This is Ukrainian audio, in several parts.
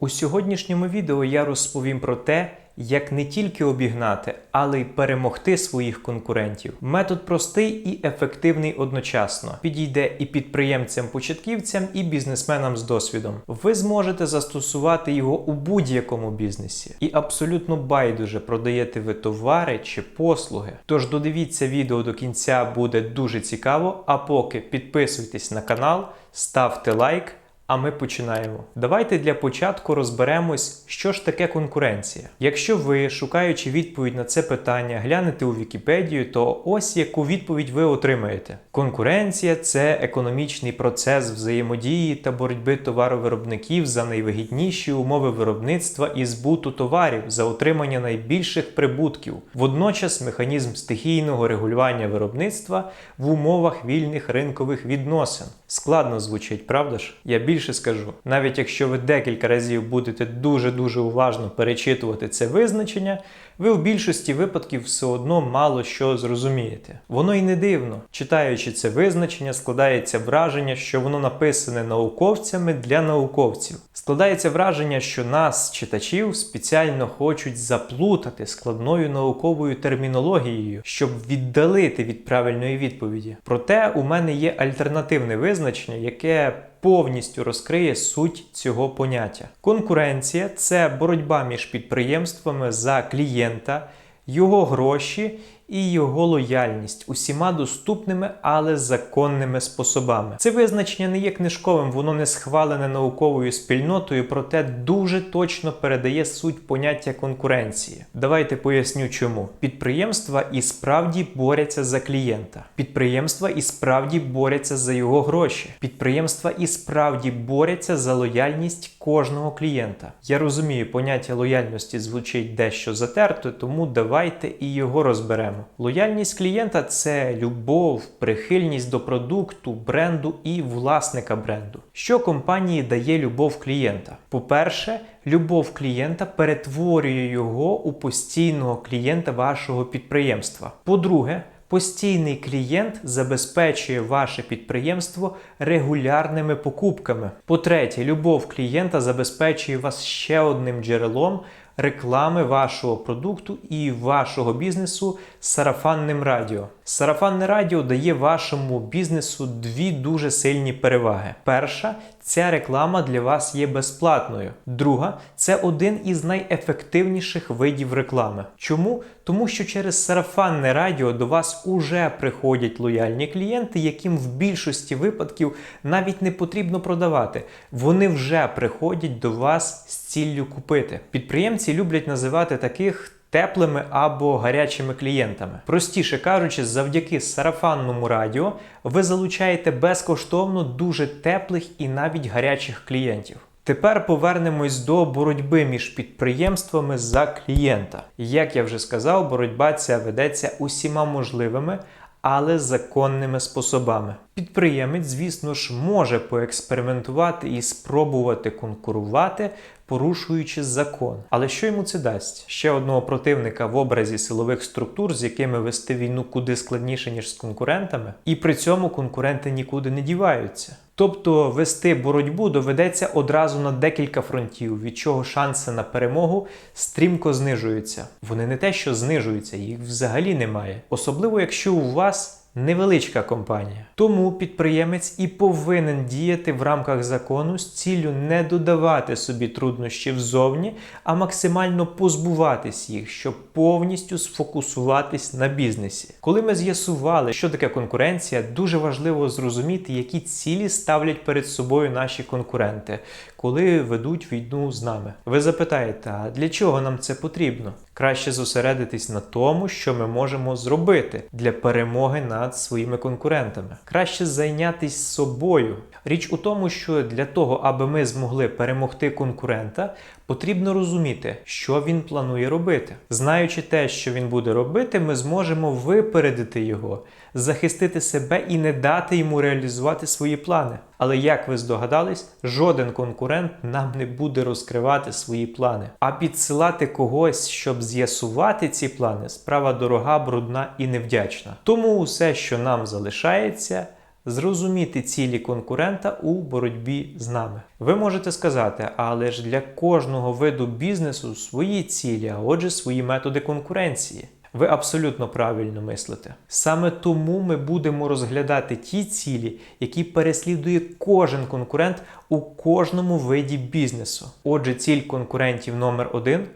У сьогоднішньому відео я розповім про те, як не тільки обігнати, але й перемогти своїх конкурентів. Метод простий і ефективний одночасно. Підійде і підприємцям-початківцям, і бізнесменам з досвідом. Ви зможете застосувати його у будь-якому бізнесі. І абсолютно байдуже продаєте ви товари чи послуги. Тож додивіться відео до кінця, буде дуже цікаво. А поки підписуйтесь на канал, ставте лайк. А ми починаємо. Давайте для початку розберемось, що ж таке конкуренція. Якщо ви, шукаючи відповідь на це питання, глянете у Вікіпедію, то ось яку відповідь ви отримаєте. Конкуренція це економічний процес взаємодії та боротьби товаровиробників за найвигідніші умови виробництва і збуту товарів за отримання найбільших прибутків. Водночас механізм стихійного регулювання виробництва в умовах вільних ринкових відносин. Складно звучить, правда ж? Я більше скажу, навіть якщо ви декілька разів будете дуже-дуже уважно перечитувати це визначення, ви в більшості випадків все одно мало що зрозумієте. Воно й не дивно. Читаючи це визначення, складається враження, що воно написане науковцями для науковців. Складається враження, що нас, читачів, спеціально хочуть заплутати складною науковою термінологією, щоб віддалити від правильної відповіді. Проте у мене є альтернативне визначення, яке повністю розкриє суть цього поняття. Конкуренція це боротьба між підприємствами за клієнта, його гроші і його лояльність усіма доступними, але законними способами. Це визначення не є книжковим, воно не схвалене науковою спільнотою, проте дуже точно передає суть поняття конкуренції. Давайте поясню, чому підприємства і справді борються за клієнта. Підприємства і справді борються за його гроші. Підприємства і справді борються за лояльність кожного клієнта. Я розумію, поняття лояльності звучить дещо затерто, тому давайте і його розберемо. Лояльність клієнта це любов, прихильність до продукту, бренду і власника бренду. Що компанії дає любов клієнта? По-перше, любов клієнта перетворює його у постійного клієнта вашого підприємства. По-друге, Постійний клієнт забезпечує ваше підприємство регулярними покупками. По-третє, любов клієнта забезпечує вас ще одним джерелом реклами вашого продукту і вашого бізнесу сарафанним радіо. Сарафанне радіо дає вашому бізнесу дві дуже сильні переваги. Перша ця реклама для вас є безплатною. Друга це один із найефективніших видів реклами. Чому? Тому що через сарафанне радіо до вас уже приходять лояльні клієнти, яким в більшості випадків навіть не потрібно продавати. Вони вже приходять до вас з ціллю купити. Підприємці люблять називати таких. Теплими або гарячими клієнтами. Простіше кажучи, завдяки сарафанному радіо ви залучаєте безкоштовно дуже теплих і навіть гарячих клієнтів. Тепер повернемось до боротьби між підприємствами за клієнта. Як я вже сказав, боротьба ця ведеться усіма можливими, але законними способами. Підприємець, звісно ж, може поекспериментувати і спробувати конкурувати, порушуючи закон. Але що йому це дасть? Ще одного противника в образі силових структур, з якими вести війну куди складніше, ніж з конкурентами, і при цьому конкуренти нікуди не діваються. Тобто вести боротьбу доведеться одразу на декілька фронтів, від чого шанси на перемогу стрімко знижуються. Вони не те, що знижуються, їх взагалі немає. Особливо, якщо у вас невеличка компанія. Тому підприємець і повинен діяти в рамках закону з ціллю не додавати собі труднощів ззовні, а максимально позбуватись їх, щоб повністю сфокусуватись на бізнесі. Коли ми з'ясували, що таке конкуренція, дуже важливо зрозуміти, які цілі ставлять перед собою наші конкуренти, коли ведуть війну з нами. Ви запитаєте, а для чого нам це потрібно? Краще зосередитись на тому, що ми можемо зробити для перемоги над своїми конкурентами. Краще зайнятися собою. Річ у тому, що для того, аби ми змогли перемогти конкурента, потрібно розуміти, що він планує робити. Знаючи те, що він буде робити, ми зможемо випередити його, захистити себе і не дати йому реалізувати свої плани. Але як ви здогадались, жоден конкурент нам не буде розкривати свої плани. А підсилати когось, щоб з'ясувати ці плани, справа дорога, брудна і невдячна. Тому усе, що нам залишається, зрозуміти цілі конкурента у боротьбі з нами. Ви можете сказати, але ж для кожного виду бізнесу свої цілі, а отже, свої методи конкуренції. Ви абсолютно правильно мислите. Саме тому ми будемо розглядати ті цілі, які переслідує кожен конкурент у кожному виді бізнесу. Отже, ціль конкурентів номер один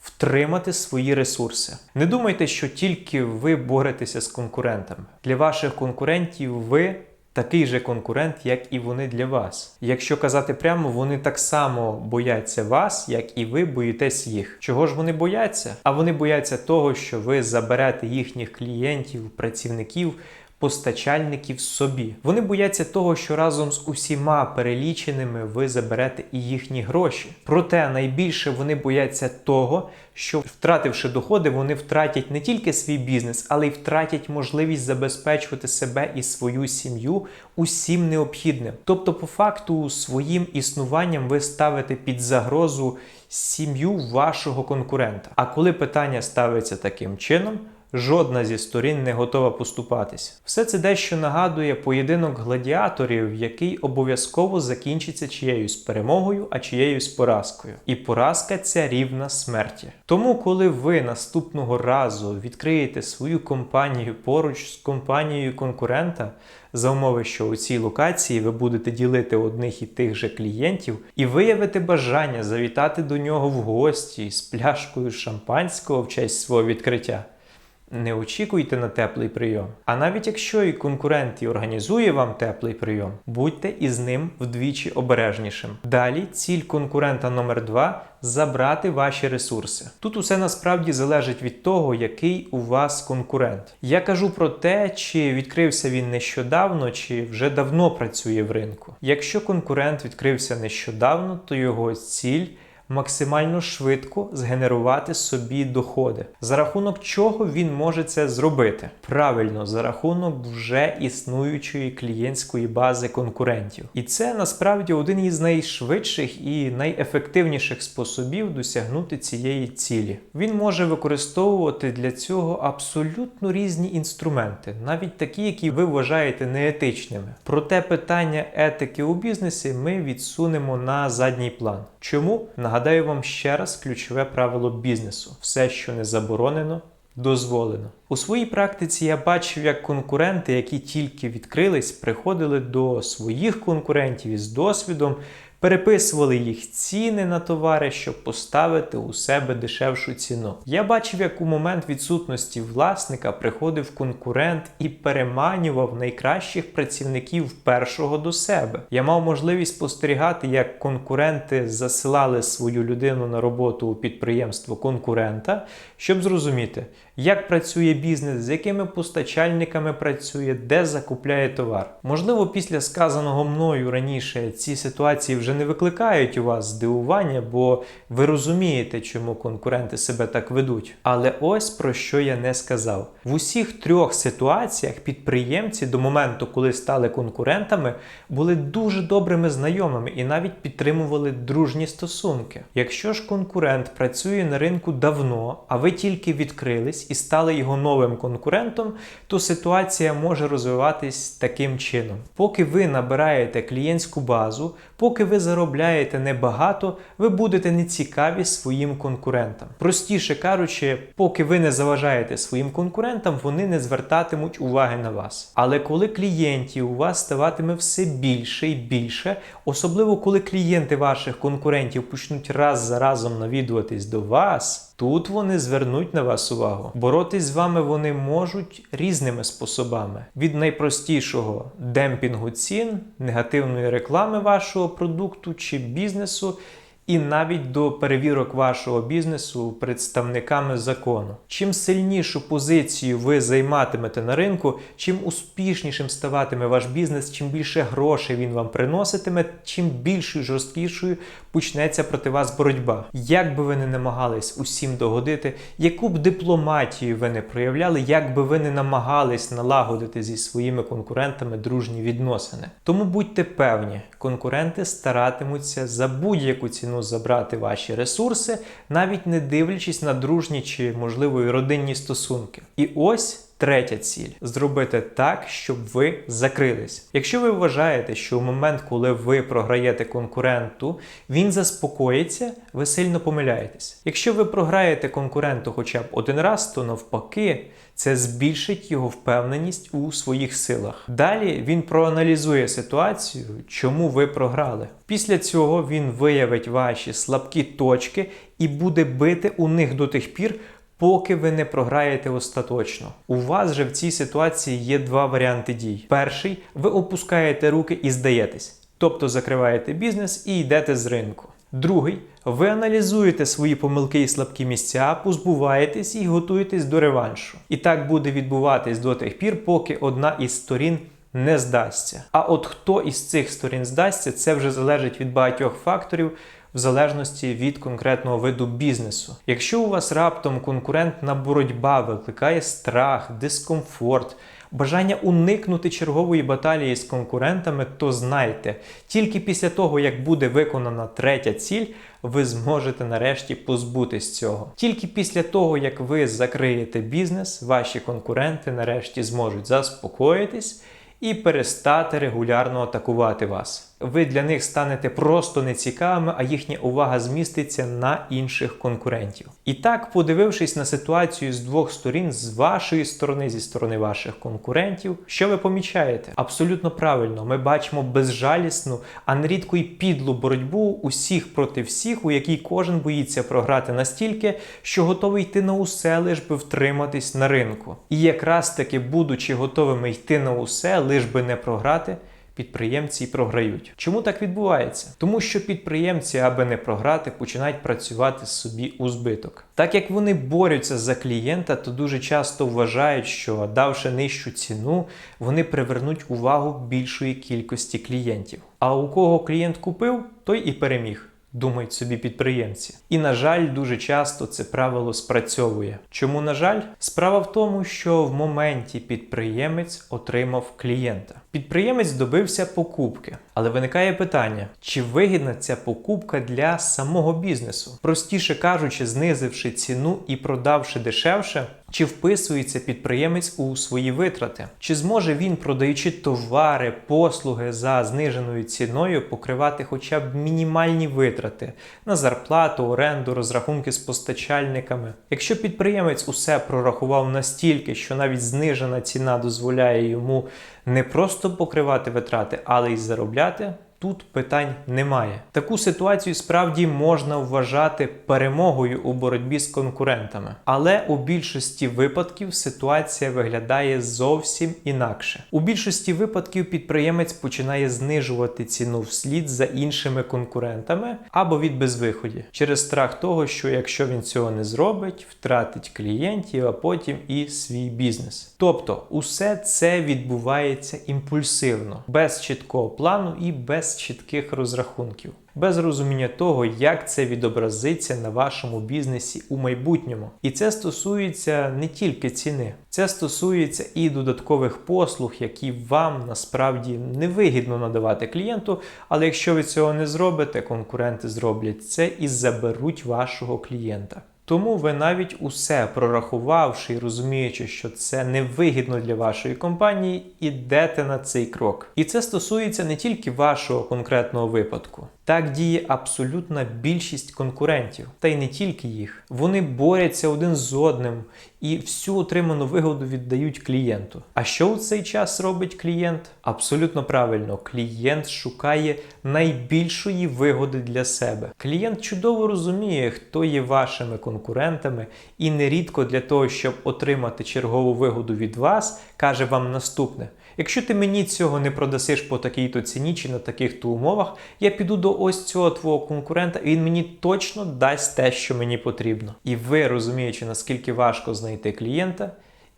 втримати свої ресурси. Не думайте, що тільки ви боретеся з конкурентами. Для ваших конкурентів ви такий же конкурент, як і вони для вас. Якщо казати прямо, вони так само бояться вас, як і ви боїтесь їх. Чого ж вони бояться? А вони бояться того, що ви заберете їхніх клієнтів, працівників. Постачальників собі. Вони бояться того, що разом з усіма переліченими ви заберете і їхні гроші. Проте найбільше вони бояться того, що втративши доходи, вони втратять не тільки свій бізнес, але й втратять можливість забезпечувати себе і свою сім'ю усім необхідним. Тобто, по факту, своїм існуванням ви ставите під загрозу сім'ю вашого конкурента. А коли питання ставиться таким чином, Жодна зі сторін не готова поступатись. Все це дещо нагадує поєдинок гладіаторів, який обов'язково закінчиться чиєюсь перемогою, а чиєюсь поразкою. І поразка ця рівна смерті. Тому, коли ви наступного разу відкриєте свою компанію поруч з компанією конкурента, за умови, що у цій локації ви будете ділити одних і тих же клієнтів, і виявите бажання завітати до нього в гості з пляшкою шампанського в честь свого відкриття. Не очікуйте на теплий прийом. А навіть якщо і конкурент і організує вам теплий прийом, будьте із ним вдвічі обережнішим. Далі ціль конкурента номер 2 забрати ваші ресурси. Тут усе насправді залежить від того, який у вас конкурент. Я кажу про те, чи відкрився він нещодавно, чи вже давно працює в ринку. Якщо конкурент відкрився нещодавно, то його ціль максимально швидко згенерувати собі доходи. За рахунок чого він може це зробити? Правильно, за рахунок вже існуючої клієнтської бази конкурентів. І це насправді один із найшвидших і найефективніших способів досягнути цієї цілі. Він може використовувати для цього абсолютно різні інструменти, навіть такі, які ви вважаєте неетичними. Проте питання етики у бізнесі ми відсунемо на задній план. Чому? Нагадаю вам ще раз ключове правило бізнесу: все, що не заборонено, дозволено. У своїй практиці я бачив, як конкуренти, які тільки відкрились, приходили до своїх конкурентів із досвідом. Переписували їх ціни на товари, щоб поставити у себе дешевшу ціну. Я бачив, як у момент відсутності власника приходив конкурент і переманював найкращих працівників першого до себе. Я мав можливість спостерігати, як конкуренти засилали свою людину на роботу у підприємство конкурента, щоб зрозуміти, як працює бізнес, з якими постачальниками працює, де закупляє товар. Можливо, після сказаного мною раніше ці ситуації вже не викликають у вас здивування, бо ви розумієте, чому конкуренти себе так ведуть. Але ось про що я не сказав. В усіх трьох ситуаціях підприємці до моменту, коли стали конкурентами, були дуже добрими знайомими і навіть підтримували дружні стосунки. Якщо ж конкурент працює на ринку давно, а ви тільки відкрились і стали його новим конкурентом, то ситуація може розвиватись таким чином. Поки ви набираєте клієнтську базу, поки ви заробляєте небагато, ви будете нецікаві своїм конкурентам. Простіше кажучи, поки ви не заважаєте своїм конкурентам, вони не звертатимуть уваги на вас. Але коли клієнтів у вас ставатиме все більше і більше, особливо коли клієнти ваших конкурентів почнуть раз за разом навідуватись до вас. Тут вони звернуть на вас увагу. Боротись з вами вони можуть різними способами: від найпростішого демпінгу цін, негативної реклами вашого продукту чи бізнесу. І навіть до перевірок вашого бізнесу представниками закону. Чим сильнішу позицію ви займатимете на ринку, чим успішнішим ставатиме ваш бізнес, чим більше грошей він вам приноситиме, чим більшою жорсткішою почнеться проти вас боротьба. Як би ви не намагались усім догодити, яку б дипломатію ви не проявляли, як би ви не намагались налагодити зі своїми конкурентами дружні відносини. Тому будьте певні, конкуренти старатимуться за будь-яку ціну забрати ваші ресурси, навіть не дивлячись на дружні чи, можливо, і родинні стосунки. І ось третя ціль зробити так, щоб ви закрились. Якщо ви вважаєте, що в момент, коли ви програєте конкуренту, він заспокоїться, ви сильно помиляєтесь. Якщо ви програєте конкуренту хоча б один раз, то навпаки. Це збільшить його впевненість у своїх силах. Далі він проаналізує ситуацію, чому ви програли. Після цього він виявить ваші слабкі точки і буде бити у них до тих пір, поки ви не програєте остаточно. У вас же в цій ситуації є два варіанти дій. Перший ви опускаєте руки і здаєтесь, тобто закриваєте бізнес і йдете з ринку. Другий, ви аналізуєте свої помилки і слабкі місця, позбуваєтесь і готуєтесь до реваншу. І так буде відбуватись до тих пір, поки одна із сторін не здасться. А от хто із цих сторін здасться, це вже залежить від багатьох факторів. В залежності від конкретного виду бізнесу. Якщо у вас раптом конкурентна боротьба викликає страх, дискомфорт, бажання уникнути чергової баталії з конкурентами, то знайте, тільки після того, як буде виконана третя ціль, ви зможете нарешті позбутись цього. Тільки після того, як ви закриєте бізнес, ваші конкуренти нарешті зможуть заспокоїтись і перестати регулярно атакувати вас. Ви для них станете просто нецікавими, а їхня увага зміститься на інших конкурентів. І так, подивившись на ситуацію з двох сторін, з вашої сторони, зі сторони ваших конкурентів, що ви помічаєте? Абсолютно правильно, ми бачимо безжалісну, а нерідко й підлу боротьбу усіх проти всіх, у якій кожен боїться програти настільки, що готовий йти на усе, лиш би втриматись на ринку. І якраз таки, будучи готовими йти на усе, лиш би не програти підприємці програють. Чому так відбувається? Тому що підприємці, аби не програти, починають працювати собі у збиток. Так як вони борються за клієнта, то дуже часто вважають, що давши нижчу ціну, вони привернуть увагу більшої кількості клієнтів. А у кого клієнт купив, той і переміг думають собі підприємці. І, на жаль, дуже часто це правило спрацьовує. Чому, на жаль, справа в тому, що в моменті підприємець отримав клієнта. Підприємець добився покупки, але виникає питання: чи вигідна ця покупка для самого бізнесу? Простіше кажучи, знизивши ціну і продавши дешевше, чи вписується підприємець у свої витрати? Чи зможе він, продаючи товари, послуги за зниженою ціною, покривати хоча б мінімальні витрати на зарплату, оренду, розрахунки з постачальниками? Якщо підприємець усе прорахував настільки, що навіть знижена ціна дозволяє йому не просто покривати витрати, але й заробляти. Тут питань немає. Таку ситуацію справді можна вважати перемогою у боротьбі з конкурентами. Але у більшості випадків ситуація виглядає зовсім інакше. У більшості випадків підприємець починає знижувати ціну вслід за іншими конкурентами або від безвиході через страх того, що якщо він цього не зробить, втратить клієнтів, а потім і свій бізнес. Тобто, усе це відбувається імпульсивно, без чіткого плану і без чітких розрахунків, без розуміння того, як це відобразиться на вашому бізнесі у майбутньому. І це стосується не тільки ціни, це стосується і додаткових послуг, які вам насправді невигідно надавати клієнту. Але якщо ви цього не зробите, конкуренти зроблять це і заберуть вашого клієнта. Тому ви навіть усе прорахувавши і розуміючи, що це невигідно для вашої компанії, ідете на цей крок. І це стосується не тільки вашого конкретного випадку. Так діє абсолютна більшість конкурентів, та й не тільки їх. Вони борються один з одним і всю отриману вигоду віддають клієнту. А що у цей час робить клієнт? Абсолютно правильно, клієнт шукає найбільшої вигоди для себе. Клієнт чудово розуміє, хто є вашими конкурентами, і нерідко для того, щоб отримати чергову вигоду від вас, каже вам наступне. Якщо ти мені цього не продасиш по такій-то ціні чи на таких-то умовах, я піду до ось цього твого конкурента, і він мені точно дасть те, що мені потрібно. І ви, розуміючи, наскільки важко знайти клієнта,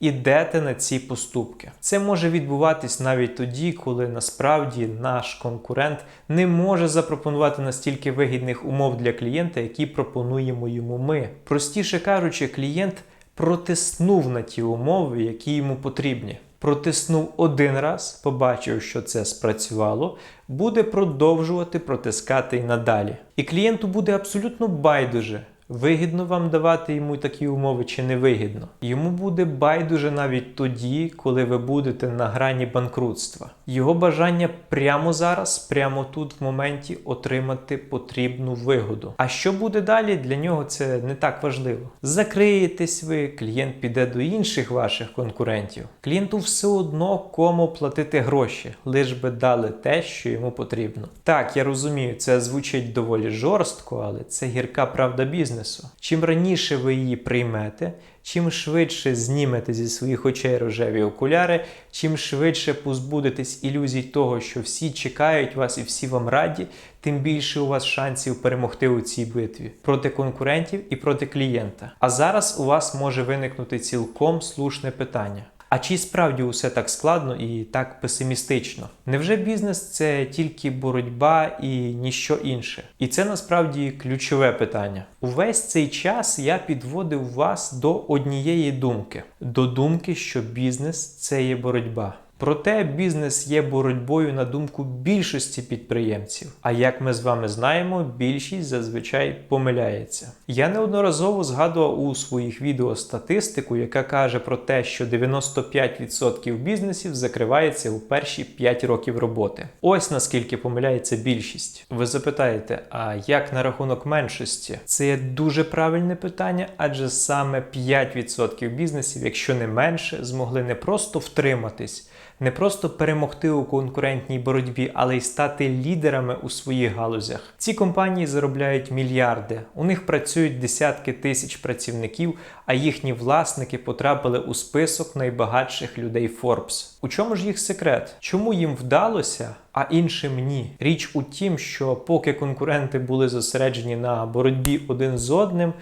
ідете на ці поступки. Це може відбуватись навіть тоді, коли насправді наш конкурент не може запропонувати настільки вигідних умов для клієнта, які пропонуємо йому ми. Простіше кажучи, клієнт протиснув на ті умови, які йому потрібні протиснув один раз, побачив, що це спрацювало, буде продовжувати протискати й надалі. І клієнту буде абсолютно байдуже. Вигідно вам давати йому такі умови чи не вигідно. Йому буде байдуже навіть тоді, коли ви будете на грані банкрутства. Його бажання прямо зараз, прямо тут, в моменті, отримати потрібну вигоду. А що буде далі, для нього це не так важливо. Закриєтесь ви, клієнт піде до інших ваших конкурентів. Клієнту все одно кому платити гроші, лиш би дали те, що йому потрібно. Так, я розумію, це звучить доволі жорстко, але це гірка правда бізнесу. Чим раніше ви її приймете, чим швидше знімете зі своїх очей рожеві окуляри, чим швидше позбудетесь ілюзій того, що всі чекають вас і всі вам раді, тим більше у вас шансів перемогти у цій битві проти конкурентів і проти клієнта. А зараз у вас може виникнути цілком слушне питання. А чи справді усе так складно і так песимістично? Невже бізнес це тільки боротьба і ніщо інше? І це насправді ключове питання. Увесь цей час я підводив вас до однієї думки: до думки, що бізнес це є боротьба. Проте бізнес є боротьбою на думку більшості підприємців. А як ми з вами знаємо, більшість зазвичай помиляється. Я неодноразово згадував у своїх відео статистику, яка каже про те, що 95% бізнесів закривається у перші 5 років роботи. Ось наскільки помиляється більшість. Ви запитаєте, а як на рахунок меншості? Це є дуже правильне питання, адже саме 5% бізнесів, якщо не менше, змогли не просто втриматись не просто перемогти у конкурентній боротьбі, але й стати лідерами у своїх галузях. Ці компанії заробляють мільярди, у них працюють десятки тисяч працівників, а їхні власники потрапили у список найбагатших людей Forbes. У чому ж їх секрет? Чому їм вдалося? А іншим ні. Річ у тім, що поки конкуренти були зосереджені на боротьбі один з одним,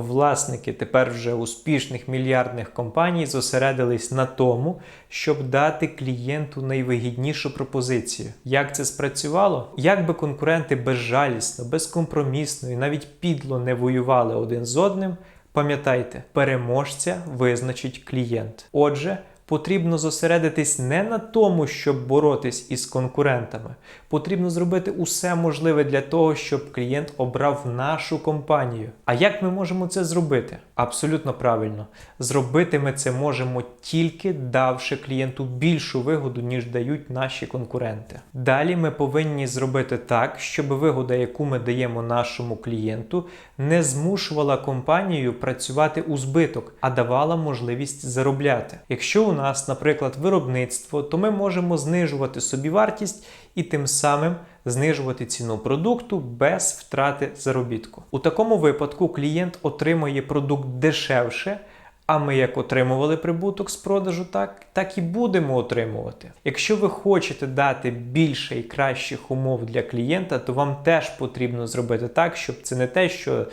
власники тепер вже успішних мільярдних компаній зосередились на тому, щоб дати клієнту найвигіднішу пропозицію. Як це спрацювало? Як би конкуренти безжалісно, безкомпромісно і навіть підло не воювали один з одним, пам'ятайте, переможця визначить клієнт. Отже, Потрібно зосередитись не на тому, щоб боротись із конкурентами. Потрібно зробити усе можливе для того, щоб клієнт обрав нашу компанію. А як ми можемо це зробити? Абсолютно правильно. Зробити ми це можемо тільки давши клієнту більшу вигоду, ніж дають наші конкуренти. Далі ми повинні зробити так, щоб вигода, яку ми даємо нашому клієнту, не змушувала компанію працювати у збиток, а давала можливість заробляти. Якщо у нас, наприклад, виробництво, то ми можемо знижувати собівартість і тим самим знижувати ціну продукту без втрати заробітку. У такому випадку клієнт отримує продукт дешевше. А ми як отримували прибуток з продажу, так так і будемо отримувати. Якщо ви хочете дати більше і кращих умов для клієнта, то вам теж потрібно зробити так, щоб це не те, що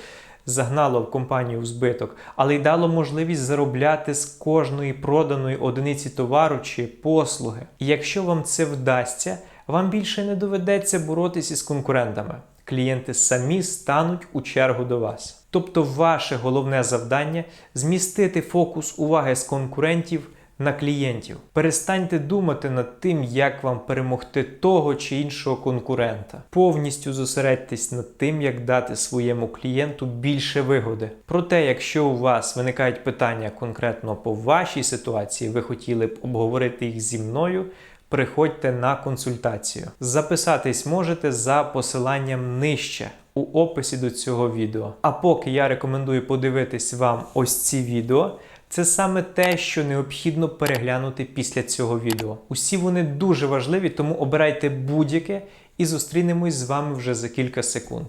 загнало в компанію в збиток, але й дало можливість заробляти з кожної проданої одиниці товару чи послуги. І якщо вам це вдасться, вам більше не доведеться боротися з конкурентами. Клієнти самі стануть у чергу до вас. Тобто, ваше головне завдання змістити фокус уваги з конкурентів на клієнтів. Перестаньте думати над тим, як вам перемогти того чи іншого конкурента. Повністю зосередьтесь над тим, як дати своєму клієнту більше вигоди. Проте, якщо у вас виникають питання конкретно по вашій ситуації, ви хотіли б обговорити їх зі мною. Приходьте на консультацію. Записатись можете за посиланням нижче у описі до цього відео. А поки я рекомендую подивитись вам ось ці відео. Це саме те, що необхідно переглянути після цього відео. Усі вони дуже важливі, тому обирайте будь-яке і зустрінемось з вами вже за кілька секунд.